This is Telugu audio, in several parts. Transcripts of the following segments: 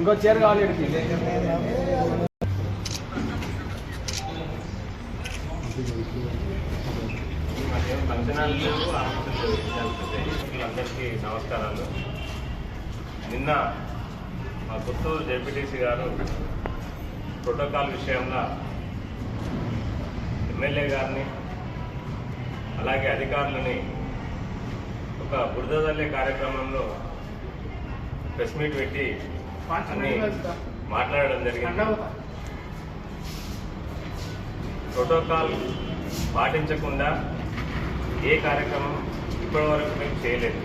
ఇంకో చీర కావాలి వీడికి. అందరికీ నమస్కారాలు నిన్న మా పుత్తూరు జెడ్పీటీసీ గారు ప్రోటోకాల్ విషయంలో ఎమ్మెల్యే గారిని అలాగే అధికారులని ఒక బురద కార్యక్రమంలో ప్రెస్ మీట్ పెట్టి మాట్లాడడం జరిగింది. ప్రోటోకాల్ పాటించకుండా ఏ కార్యక్రమం ఇప్పటివరకు మేము చేయలేదు.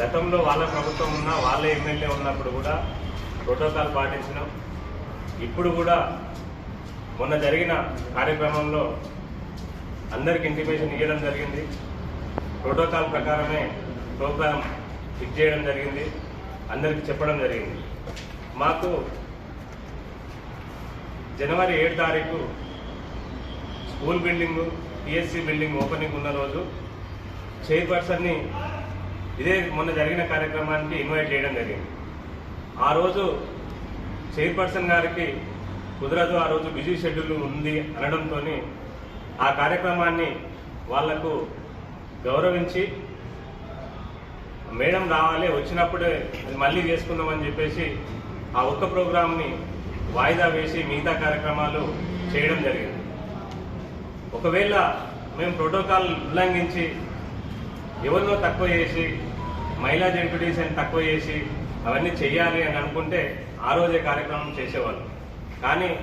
గతంలో వాళ్ళ ప్రభుత్వం ఉన్నా వాళ్ళ ఎమ్మెల్యే ఉన్నప్పుడు కూడా ప్రోటోకాల్ పాటించినాం. ఇప్పుడు కూడా మొన్న జరిగిన కార్యక్రమంలో అందరికి ఇంటిమేషన్ ఇవ్వడం జరిగింది. ప్రోటోకాల్ ప్రకారమే ప్రోగ్రామ్ ఫిక్స్ చేయడం జరిగింది. అందరికి చెప్పడం జరిగింది. మాకు జనవరి ఏడు తారీఖు school building PSC building opening ఉన్న రోజు చైర్పర్సన్ని ఇదే మొన్న జరిగిన కార్యక్రమానికి ఇన్వైట్ చేయడం జరిగింది. ఆ రోజు చైర్పర్సన్ గారికి కుదరదు ఆ రోజు బిజీ షెడ్యూల్ ఉంది అనడంతో ఆ కార్యక్రమాన్ని వాళ్ళకు గౌరవించి మేడం రావాలి వచ్చినప్పుడే అది మళ్ళీ చేసుకుందామని చెప్పేసి ఆ ఒక్క ప్రోగ్రామ్ని వాయిదా వేసి మిగతా కార్యక్రమాలు చేయడం జరిగింది. ఒకవేళ మేము ప్రోటోకాల్ ఉల్లంఘించి ఎవరినో తక్కువ చేసి మహిళా అని తక్కువ చేసి అవన్నీ చేయాలి అని అనుకుంటే ఆ రోజే కార్యక్రమం చేసేవాళ్ళు. కానీ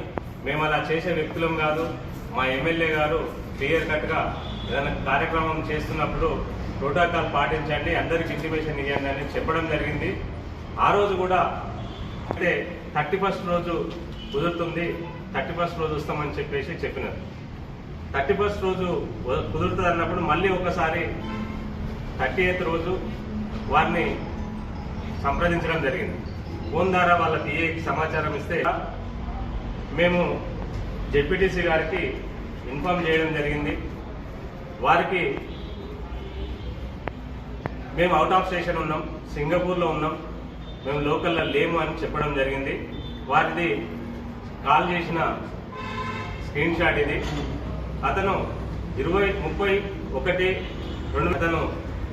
మేము అలా చేసే వ్యక్తులం కాదు మా ఎమ్మెల్యే గారు క్లియర్ కట్గా ఏదైనా కార్యక్రమం చేస్తున్నప్పుడు ప్రోటోకాల్ పాటించండి అందరికి ఇంటిమేషన్ ఇవ్వండి అని చెప్పడం జరిగింది. ఆ రోజు కూడా అంటే థర్టీ ఫస్ట్ రోజు కుదురుతుంది థర్టీ ఫస్ట్ రోజు వస్తామని చెప్పేసి చెప్పినారు. థర్టీ ఫస్ట్ రోజు కుదురుతుంది అన్నప్పుడు మళ్ళీ ఒకసారి థర్టీ ఎయిత్ రోజు వారిని సంప్రదించడం జరిగింది. ఫోన్ ద్వారా వాళ్ళ పిఏకి సమాచారం ఇస్తే మేము జెడ్పీటీసీ గారికి ఇన్ఫార్మ్ చేయడం జరిగింది. వారికి మేము అవుట్ ఆఫ్ స్టేషన్ ఉన్నాం సింగపూర్లో ఉన్నాం మేము లోకల్లో లేము అని చెప్పడం జరిగింది. వారిది కాల్ చేసిన స్క్రీన్ షాట్ ఇది. అతను ఇరవై ముప్పై ఒకటి రెండు అతను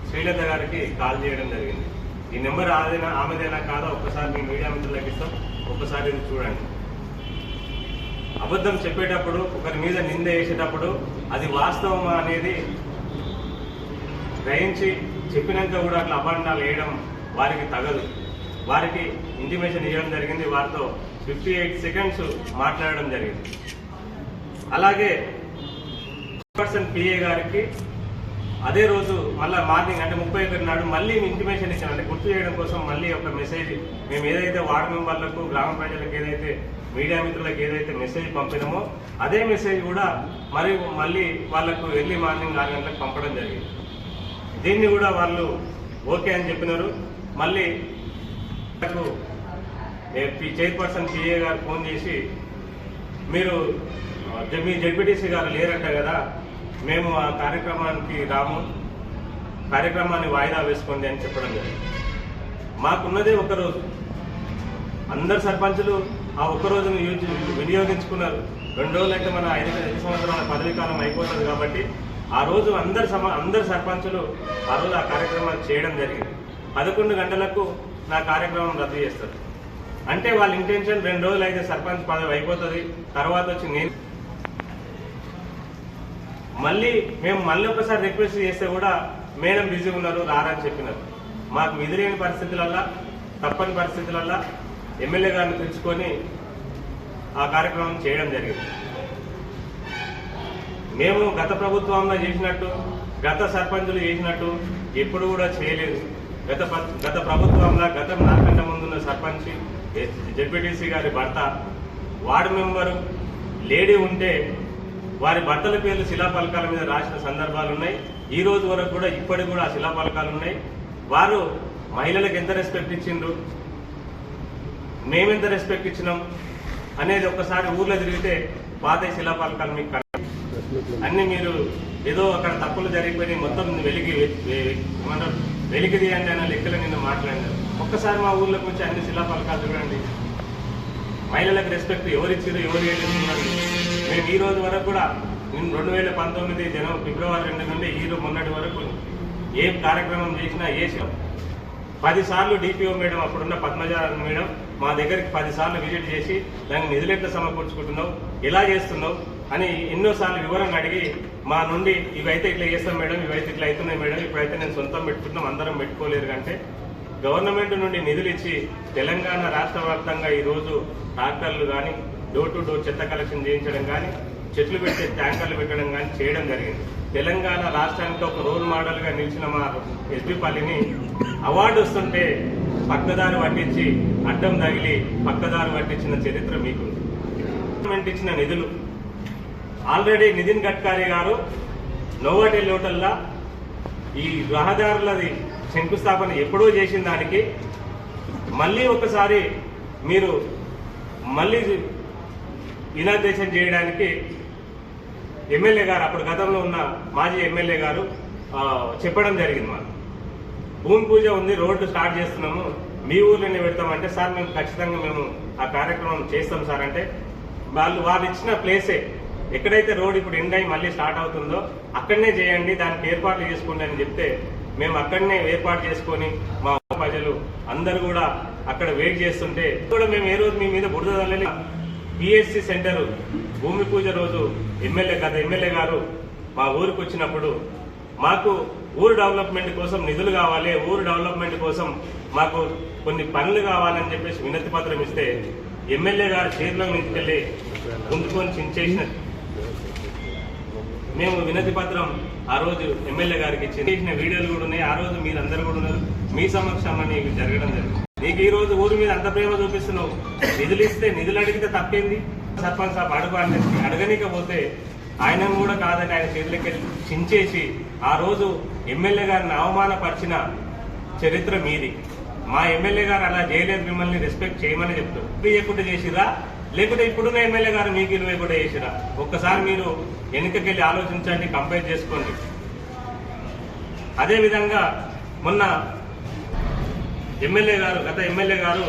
శ్రీలత గారికి కాల్ చేయడం జరిగింది. ఈ నెంబర్ ఆదేనా ఆమెదేనా కాదా ఒక్కసారి మీ మీడియా మిత్రులకు ఇస్తాం. ఒక్కసారి ఇది చూడండి. అబద్ధం చెప్పేటప్పుడు ఒకరి మీద నింద వేసేటప్పుడు అది వాస్తవమా అనేది గ్రహించి చెప్పినాక కూడా అట్లా అభండాలు వేయడం వారికి తగదు. వారికి ఇంటిమేషన్ ఇవ్వడం జరిగింది. వారితో ఫిఫ్టీ ఎయిట్ సెకండ్స్ మాట్లాడడం జరిగింది. అలాగే పర్సన్ పిఏ గారికి అదే రోజు మళ్ళీ మార్నింగ్ అంటే ముప్పై ఒకటి నాడు మళ్ళీ ఇంటిమేషన్ ఇచ్చాను అంటే గుర్తు చేయడం కోసం మళ్ళీ ఒక మెసేజ్ మేము ఏదైతే వార్డు మెంబర్లకు గ్రామ ప్రజలకు ఏదైతే మీడియా మిత్రులకు ఏదైతే మెసేజ్ పంపినామో అదే మెసేజ్ కూడా మరి మళ్ళీ వాళ్ళకు ఎర్లీ మార్నింగ్ ఆరు గంటలకు పంపడం జరిగింది. దీన్ని కూడా వాళ్ళు ఓకే అని చెప్పినారు. మళ్ళీ నాకు చైర్పర్సన్ సిఏ గారు ఫోన్ చేసి మీరు మీ జడ్పీటీసీ గారు లేరంట కదా మేము ఆ కార్యక్రమానికి రాము. కార్యక్రమాన్ని వాయిదా వేసుకోండి అని చెప్పడం జరిగింది. మాకున్నదే ఒక రోజు అందరు సర్పంచులు ఆ ఒక్కరోజును యూజ్ వినియోగించుకున్నారు. రెండు రోజులు అయితే మన ఐదు ఐదు సంవత్సరాల పదవీ కాలం అయిపోతుంది కాబట్టి ఆ రోజు అందరు సమ అందరు సర్పంచులు ఆ రోజు ఆ కార్యక్రమాన్ని చేయడం జరిగింది. పదకొండు గంటలకు నా కార్యక్రమం రద్దు చేస్తారు. అంటే వాళ్ళ ఇంటెన్షన్ రెండు రోజులు అయితే సర్పంచ్ పదవి అయిపోతుంది. తర్వాత వచ్చి నేను మళ్ళీ మేము మళ్ళీ ఒకసారి రిక్వెస్ట్ చేస్తే కూడా మేడం బిజీ ఉన్నారు రారని చెప్పినారు. మాకు విధిలేని పరిస్థితులల్లా తప్పని పరిస్థితులల్లా ఎమ్మెల్యే గారిని పిలుచుకొని ఆ కార్యక్రమం చేయడం జరిగింది. మేము గత ప్రభుత్వంలో చేసినట్టు గత సర్పంచులు చేసినట్టు ఎప్పుడు కూడా చేయలేదు. గత గత ప్రభుత్వంలో గతం నాకంటే ముందున్న సర్పంచ్ జెడ్పీటీసీ గారి భర్త వార్డు మెంబరు లేడీ ఉంటే వారి భర్తల పేర్లు శిలాఫలకాల మీద రాసిన సందర్భాలు ఉన్నాయి. ఈ రోజు వరకు కూడా ఇప్పటికి కూడా ఆ శిలాఫలకాలు ఉన్నాయి. వారు మహిళలకు ఎంత రెస్పెక్ట్ ఇచ్చిండ్రు? మేమెంత రెస్పెక్ట్ ఇచ్చినాం? అనేది ఒక్కసారి ఊర్లో తిరిగితే పాత శిలాఫలకాలు మీకు అన్ని మీరు ఏదో అక్కడ తప్పులు జరిగిపోయి మొత్తం వెలిగి మనం వెలికి తీయండి అన్న లెక్కలు నిన్న మాట్లాడినారు. ఒక్కసారి మా ఊర్లోకి వచ్చి అన్ని శిలాఫలకాలు చూడండి. మహిళలకు రెస్పెక్ట్ ఎవరు ఇచ్చారు ఎవరు ఏడుస్తున్నారు మేము ఈ రోజు వరకు కూడా నేను రెండు వేల పంతొమ్మిది జనం ఫిబ్రవరి రెండు నుండి ఈ రోజు మొన్నటి వరకు ఏ కార్యక్రమం చేసినా చేసాం పదిసార్లు డిపిఓ మేడం అప్పుడున్న పద్మజ మేడం మా దగ్గరికి పదిసార్లు విజిట్ చేసి దాన్ని నిధులెట్ల సమకూర్చుకుంటున్నావు? ఎలా చేస్తున్నావు? అని ఎన్నోసార్లు వివరంగా అడిగి మా నుండి ఇవైతే ఇట్లా చేస్తాం మేడం ఇవైతే ఇట్లా అవుతున్నాయి మేడం ఇప్పుడైతే నేను సొంతం పెట్టుకుంటున్నాం అందరం పెట్టుకోలేరు అంటే గవర్నమెంట్ నుండి నిధులు ఇచ్చి తెలంగాణ రాష్ట్ర వ్యాప్తంగా ఈరోజు ట్రాక్టర్లు కానీ డోర్ టు డోర్ చెత్త కలెక్షన్ చేయించడం కానీ చెట్లు పెట్టే ట్యాంకర్లు పెట్టడం కానీ చేయడం జరిగింది. తెలంగాణ రాష్ట్రానికి ఒక రోల్ మోడల్గా నిలిచిన మా ఎస్బీపల్లిని అవార్డు వస్తుంటే పక్కదారి పట్టించి అడ్డం తగిలి పక్కదారి పట్టించిన చరిత్ర మీకు గవర్నమెంట్ ఇచ్చిన నిధులు. ఆల్రెడీ నితిన్ గడ్కరీ గారు నోవాటెల్ లోటల్లా ఈ రహదారులది శంకుస్థాపన ఎప్పుడో చేసిన దానికి మళ్ళీ ఒకసారి మీరు మళ్ళీ ఇనాగ్రేషన్ చేయడానికి ఎమ్మెల్యే గారు అప్పుడు గతంలో ఉన్న మాజీ ఎమ్మెల్యే గారు చెప్పడం జరిగింది మాకు. భూమి పూజ ఉంది రోడ్డు స్టార్ట్ చేస్తున్నాము మీ ఊర్లోనే పెడతామంటే సార్ మేము ఖచ్చితంగా మేము ఆ కార్యక్రమం చేస్తాం సార్ అంటే వాళ్ళు వాళ్ళు ఇచ్చిన ప్లేసే. ఎక్కడైతే రోడ్ ఇప్పుడు ఎండ్ అయి మళ్ళీ స్టార్ట్ అవుతుందో అక్కడనే చేయండి దానికి ఏర్పాట్లు చేసుకోండి అని చెప్తే మేము అక్కడనే ఏర్పాటు చేసుకొని మా ప్రజలు అందరు కూడా అక్కడ వెయిట్ చేస్తుంటే కూడా మేము ఏ రోజు మీ మీద బురద తల్లని పిఎస్సి సెంటర్ భూమి పూజ రోజు ఎమ్మెల్యే గత ఎమ్మెల్యే గారు మా ఊరికి వచ్చినప్పుడు మాకు ఊరు డెవలప్మెంట్ కోసం నిధులు కావాలి ఊరు డెవలప్మెంట్ కోసం మాకు కొన్ని పనులు కావాలని చెప్పేసి వినతి పత్రం ఇస్తే ఎమ్మెల్యే గారు చేతిలో నుంచి వెళ్ళి గుంజుకొని చించేసిన మేము వినతి పత్రం ఆ రోజు ఎమ్మెల్యే గారికి ఇచ్చి చేసిన వీడియోలు కూడా ఉన్నాయి. ఆ రోజు మీరందరూ కూడా ఉన్నారు. మీ సమక్షంలోనే ఇవి జరగడం జరిగింది. నీకు ఈ రోజు ఊరి మీద అంత ప్రేమ చూపిస్తున్నావు. నిధులు ఇస్తే నిధులు అడిగితే తప్పేంది? సర్పంచ్ సాబ్ అడుగు అడగనికపోతే అడగనీకపోతే ఆయనను కూడా కాదని ఆయన చేతులకి చించేసి ఆ రోజు ఎమ్మెల్యే గారిని అవమానపరిచిన చరిత్ర మీది. మా ఎమ్మెల్యే గారు అలా చేయలేదు. మిమ్మల్ని రెస్పెక్ట్ చేయమని చెప్తారు చేయకుండా చేసిరా లేకుంటే ఇప్పుడున్న ఎమ్మెల్యే గారు మీకు ఇరవై కూడా చేసిరా? ఒక్కసారి మీరు వెనుకకెళ్ళి ఆలోచించండి కంపేర్ చేసుకోండి. అదేవిధంగా మొన్న ఎమ్మెల్యే గారు గత ఎమ్మెల్యే గారు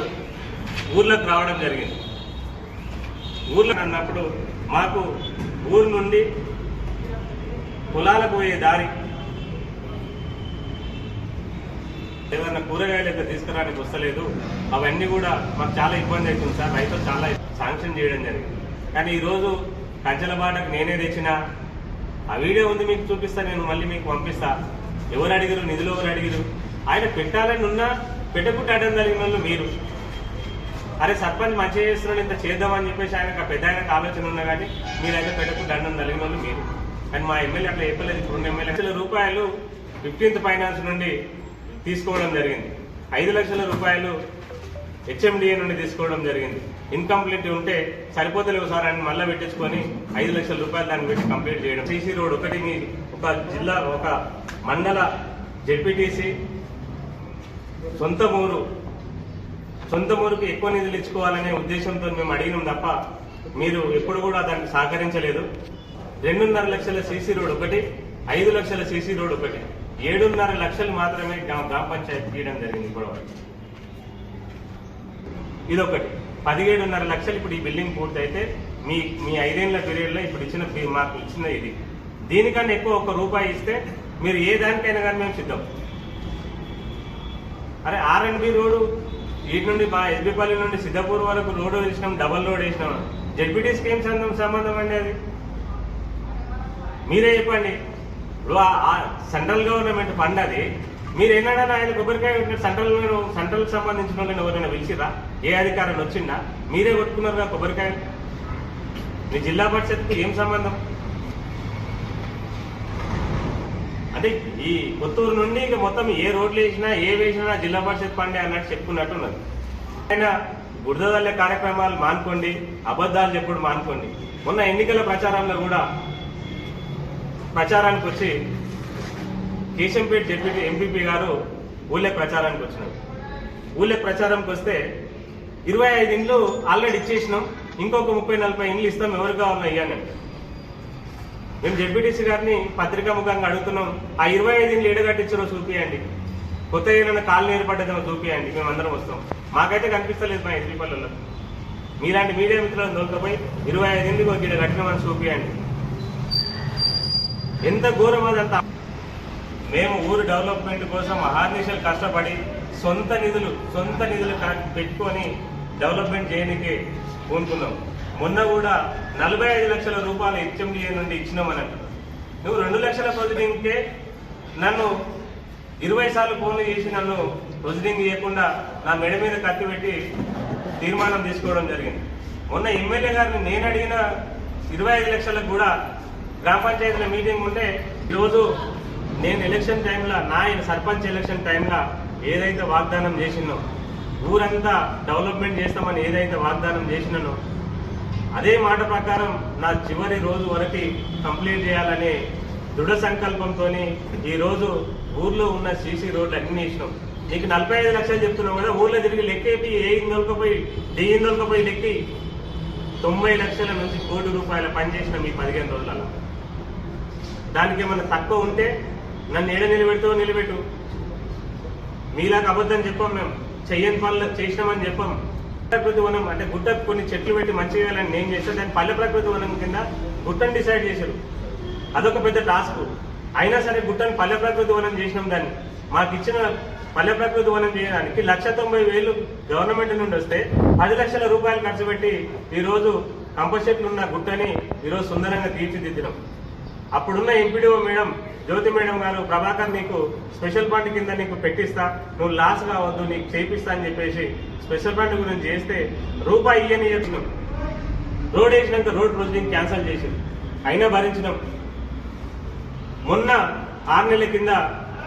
ఊర్లోకి రావడం జరిగింది. ఊర్లో అన్నప్పుడు మాకు ఊరు నుండి పొలాలకు పోయే దారి ఏదైనా కూరగాయలు అయితే తీసుకురానికి వస్తలేదు. అవన్నీ కూడా మాకు చాలా ఇబ్బంది అవుతుంది సార్. రైతులు చాలా శాంక్షన్ చేయడం జరిగింది. కానీ ఈరోజు కంచెల బాటకు నేనే తెచ్చిన ఆ వీడియో ఉంది మీకు చూపిస్తా నేను మళ్ళీ మీకు పంపిస్తా. ఎవరు అడిగారు నిధులు ఎవరు అడిగారు ఆయన పెట్టాలని ఉన్నా పెట్టకుండా అడ్డం జరిగిన వాళ్ళు మీరు. అరే సర్పంచ్ మంచిగా చేస్తున్నాడు ఇంత చేద్దామని చెప్పేసి ఆయనకు పెద్ద ఆయనకు ఆలోచన ఉన్నా కానీ మీరైతే పెట్టకుండా దండం కలిగిన వాళ్ళు మీరు. కానీ మా ఎమ్మెల్యే అట్లా చెప్పలేదు ఇప్పుడు ఉన్న ఎమ్మెల్యే. లక్షల రూపాయలు ఫిఫ్టీన్త్ ఫైనాన్స్ నుండి తీసుకోవడం జరిగింది. ఐదు లక్షల రూపాయలు హెచ్ఎండిఏ నుండి తీసుకోవడం జరిగింది. ఇన్కంప్లీట్ ఉంటే సరిపోతలేవు సార్ అని మళ్ళీ పెట్టించుకొని ఐదు లక్షల రూపాయలు దాన్ని పెట్టి కంప్లీట్ చేయడం. సీసీ రోడ్ ఒకటి మీ ఒక జిల్లా ఒక మండల జెడ్పీటీసీ సొంత ఊరు సొంత ఊరికి ఎక్కువ నిధులు ఇచ్చుకోవాలనే ఉద్దేశంతో మేము అడిగినాం తప్ప మీరు ఎప్పుడు కూడా దానికి సహకరించలేదు. రెండున్నర లక్షల సీసీ రోడ్ ఒకటి ఐదు లక్షల సీసీ రోడ్ ఒకటి. ఏడున్నర లక్షలు మాత్రమే గ్రామ పంచాయతీ తీయడం జరిగింది ఇప్పుడు ఇదొకటి. పదిహేడున్నర లక్షలు ఇప్పుడు ఈ బిల్డింగ్ పూర్తయితే మీ మీ ఐదేళ్ళ పీరియడ్లో ఇప్పుడు ఇచ్చిన ఫీ- మాకు ఇచ్చిన ఇది. దీనికన్నా ఎక్కువ ఒక రూపాయి ఇస్తే మీరు ఏ దానికైనా కానీ మేము సిద్ధం. అరే ఆర్ రోడ్డు ఇటు నుండి మా ఎస్బీపల్లి నుండి సిద్ధపూర్ వరకు రోడ్డు వేసినాం డబల్ రోడ్ వేసినాం. జడ్పీటీసీకి స్కీమ్స్ అందం సంబంధం అండి అది. మీరే చెప్పండి. ఇప్పుడు సెంట్రల్ గవర్నమెంట్ ఫండ్ అది. మీరు ఏనాడైనా ఆయన కొబ్బరికాయ సెంట్రల్ సెంట్రల్ సంబంధించిన వాళ్ళని ఎవరైనా పిలిచిరా ఏ అధికారం వచ్చిందా మీరే కొట్టుకున్నారుగా కొబ్బరికాయ? మీ జిల్లా పరిషత్కి ఏం సంబంధం? అంటే ఈ కొత్తూరు నుండి ఇక మొత్తం ఏ రోడ్లు వేసినా ఏ వేసినా జిల్లా పరిషత్ పండే అన్నట్టు చెప్పుకున్నట్టున్నది. ఆయన బురదల్లే కార్యక్రమాలు మానుకోండి అబద్ధాలు చెప్పుడు మానుకోండి. మొన్న ఎన్నికల ప్రచారంలో కూడా ప్రచారానికి వచ్చి కేశంపేట డిప్యూటీ ఎంపీపీ గారు ఊళ్ళే ప్రచారానికి వచ్చినారు. ఊళ్ళే ప్రచారంకి వస్తే ఇరవై ఐదు ఇండ్లు ఆల్రెడీ ఇచ్చేసినాం. ఇంకొక ముప్పై నలభై ఇండ్లు ఇస్తాం. ఎవరు కావాలో ఇయ్యాను మేము జడ్పీటీసీ గారిని పత్రికా ముఖంగా అడుగుతున్నాం. ఆ ఇరవై ఐదు ఇండ్లు ఎడగట్టించారో చూపియండి. కొత్త ఏదైనా కాలనీ ఏర్పడ్డదేమో చూపియండి. అందరం వస్తాం. మాకైతే కనిపిస్తలేదు మా ఎస్పీ మీలాంటి మీడియా మిత్రులను దొరకపోయి ఇరవై ఐదు ఇంటికి ఒక గిడ కట్టినామని చూపియండి. ఎంత ఘోరం అదంతా మేము ఊరు డెవలప్మెంట్ కోసం అహార్నిశలు కష్టపడి సొంత నిధులు సొంత నిధులు పెట్టుకొని డెవలప్మెంట్ చేయడానికి పూనుకున్నాం మొన్న కూడా నలభై ఐదు లక్షల రూపాయలు హెచ్ఎండిఏ నుండి ఇచ్చినామని అంటున్నావు నువ్వు రెండు లక్షల ప్రొసీడింగ్కే నన్ను ఇరవై సార్లు ఫోన్లు చేసి నన్ను ప్రొసీడింగ్ చేయకుండా నా మెడ మీద కత్తి పెట్టి తీర్మానం తీసుకోవడం జరిగింది. మొన్న ఎమ్మెల్యే గారిని నేను అడిగిన ఇరవై ఐదు లక్షలకు కూడా గ్రామ పంచాయతీల మీటింగ్ ఉంటే ఈరోజు నేను ఎలక్షన్ టైంలో నా సర్పంచ్ ఎలక్షన్ టైంలో ఏదైతే వాగ్దానం చేసినో ఊరంతా డెవలప్మెంట్ చేస్తామని ఏదైతే వాగ్దానం చేసినానో అదే మాట ప్రకారం నా చివరి రోజు వరకు కంప్లీట్ చేయాలనే దృఢ సంకల్పంతో ఈ రోజు ఊర్లో ఉన్న సీసీ రోడ్లు అన్ని వేసినాం. నీకు నలభై ఐదు లక్షలు చెప్తున్నావు కదా ఊర్లో తిరిగి లెక్కేపి ఏ ఇందొలకపోయి డెయ్యి ఇందొలకపోయి లెక్కి తొంభై లక్షల నుంచి కోటి రూపాయల పనిచేసిన మీ పదిహేను రోజులలో. దానికి ఏమన్నా తక్కువ ఉంటే నన్ను ఏడ నిలబెడతావో నిలబెట్టు. మీలాగా అబద్ధం చెప్పాం మేము. చెయ్యని పనులు చేసినామని చెప్పాం. ప్రకృతి వనం అంటే గుట్ట కొన్ని చెట్లు పెట్టి మంచి చేయాలని నేను చేస్తాను దాన్ని పల్లె ప్రకృతి వనం కింద గుట్టను డిసైడ్ చేశారు. అదొక పెద్ద టాస్క్ అయినా సరే గుట్టను పల్లె ప్రకృతి వనం చేసినాం దాన్ని. మాకు ఇచ్చిన పల్లె ప్రకృతి వనం చేయడానికి లక్ష తొంభై వేలు గవర్నమెంట్ నుండి వస్తే పది లక్షల రూపాయలు ఖర్చు పెట్టి ఈరోజు రోజు కంపల్సెట్లు ఉన్న గుట్టని ఈరోజు సుందరంగా తీర్చిదిద్దినాం. అప్పుడున్న ఎంపీడీఓ మేడం జ్యోతి మేడం గారు ప్రభాకర్ నీకు స్పెషల్ ఫండ్ కింద నీకు పెట్టిస్తా నువ్వు లాస్ కావద్దు నీకు చేపిస్తా అని చెప్పేసి స్పెషల్ ఫండ్ గురించి చేస్తే రూపాయి ఇయ్యని చెప్పినాం రోడ్ వేసినాక రోడ్ ప్రొసీడింగ్ క్యాన్సిల్ చేసింది. అయినా భరించినాం. మొన్న ఆరు నెలల కింద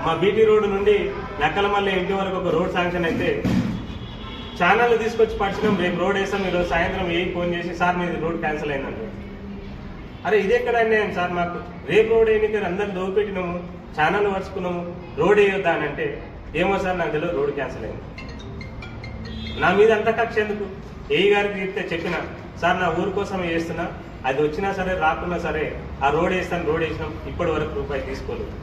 మా బీటీ రోడ్డు నుండి లెక్కలమల్ల ఇంటి వరకు ఒక రోడ్ శాంక్షన్ అయితే ఛానల్ తీసుకొచ్చి పడిచినాం రేపు రోడ్ వేస్తాం ఈరోజు సాయంత్రం ఏం ఫోన్ చేసి సార్ మీది రోడ్ క్యాన్సిల్ అయిందంటే. అరే ఇది ఎక్కడ అన్యాయం సార్ మాకు. రేపు రోడ్ వేయడానికి అందరం దోపెట్టినాము ఛానల్ పరుచుకున్నాము రోడ్ వేయొద్దా అని అంటే ఏమో సార్ నాకు తెలియదు రోడ్ క్యాన్సిల్ అయింది. నా మీద అంత కక్ష ఎందుకు? ఏ గారికి చెప్తే చెప్పిన సార్ నా ఊరు కోసం వేస్తున్నా అది వచ్చినా సరే రాకున్నా సరే ఆ రోడ్ వేస్తాను రోడ్ వేసినాం ఇప్పటి వరకు రూపాయి తీసుకోలేదు.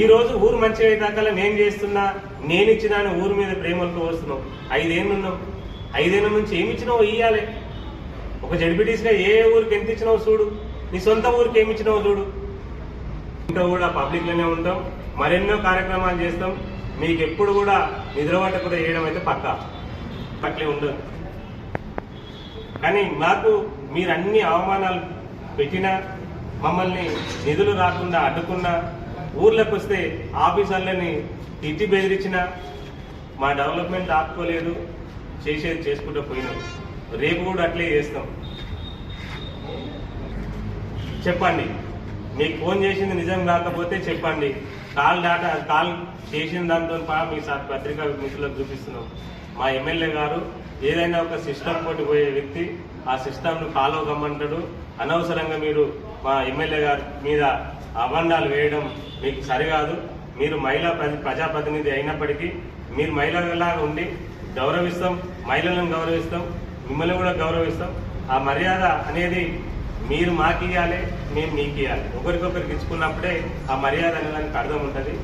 ఈ రోజు ఊరు మంచిగా అయ్యేదాకా నేను చేస్తున్నా నేను ఇచ్చినా ఊరు మీద ప్రేమలతో వస్తున్నావు ఐదేళ్ళు ఉన్నావు ఐదేళ్ళ నుంచి ఏమి ఇచ్చినావు ఇయ్యాలి. ఒక జడ్పీటీస్గా ఏ ఊరికి ఎంత ఇచ్చినావు చూడు. నీ సొంత ఊరికి ఏమి ఇచ్చినావు చూడు. ఇంకా కూడా పబ్లిక్లోనే ఉంటాం. మరెన్నో కార్యక్రమాలు చేస్తాం. మీకు ఎప్పుడు కూడా నిద్రపట్ట కూడా చేయడం అయితే పక్కా. పట్లే ఉండదు. కానీ మాకు మీరు అన్ని అవమానాలు పెట్టినా మమ్మల్ని నిధులు రాకుండా అడ్డుకున్నా ఊర్లోకి వస్తే ఆఫీసర్లని తిట్టి బెదిరించినా మా డెవలప్మెంట్ ఆపుకోలేదు చేసేది చేసుకుంటూ పోయినాం. రేపు కూడా అట్లే చేస్తాం. చెప్పండి. మీకు ఫోన్ చేసింది నిజం కాకపోతే చెప్పండి. కాల్ డాటా కాల్ చేసిన దాంతో మీ పత్రికా మిత్రులకు చూపిస్తున్నాం. మా ఎమ్మెల్యే గారు ఏదైనా ఒక సిస్టమ్ పోటీ పోయే వ్యక్తి ఆ సిస్టమ్ను ఫాలో కమ్మంటాడు అనవసరంగా మీరు మా ఎమ్మెల్యే గారి మీద అబండాలు వేయడం మీకు సరికాదు. మీరు మహిళా ప్రతి ప్రజాప్రతినిధి అయినప్పటికీ మీరు మహిళలాగా ఉండి గౌరవిస్తాం మహిళలను గౌరవిస్తాం. మిమ్మల్ని కూడా గౌరవిస్తాం. ఆ మర్యాద అనేది మీరు మాకు ఇవ్వాలి మేము మీకు ఇవ్వాలి ఒకరికొకరికి ఇచ్చుకున్నప్పుడే ఆ మర్యాద అనేదానికి అర్థం ఉంటుంది.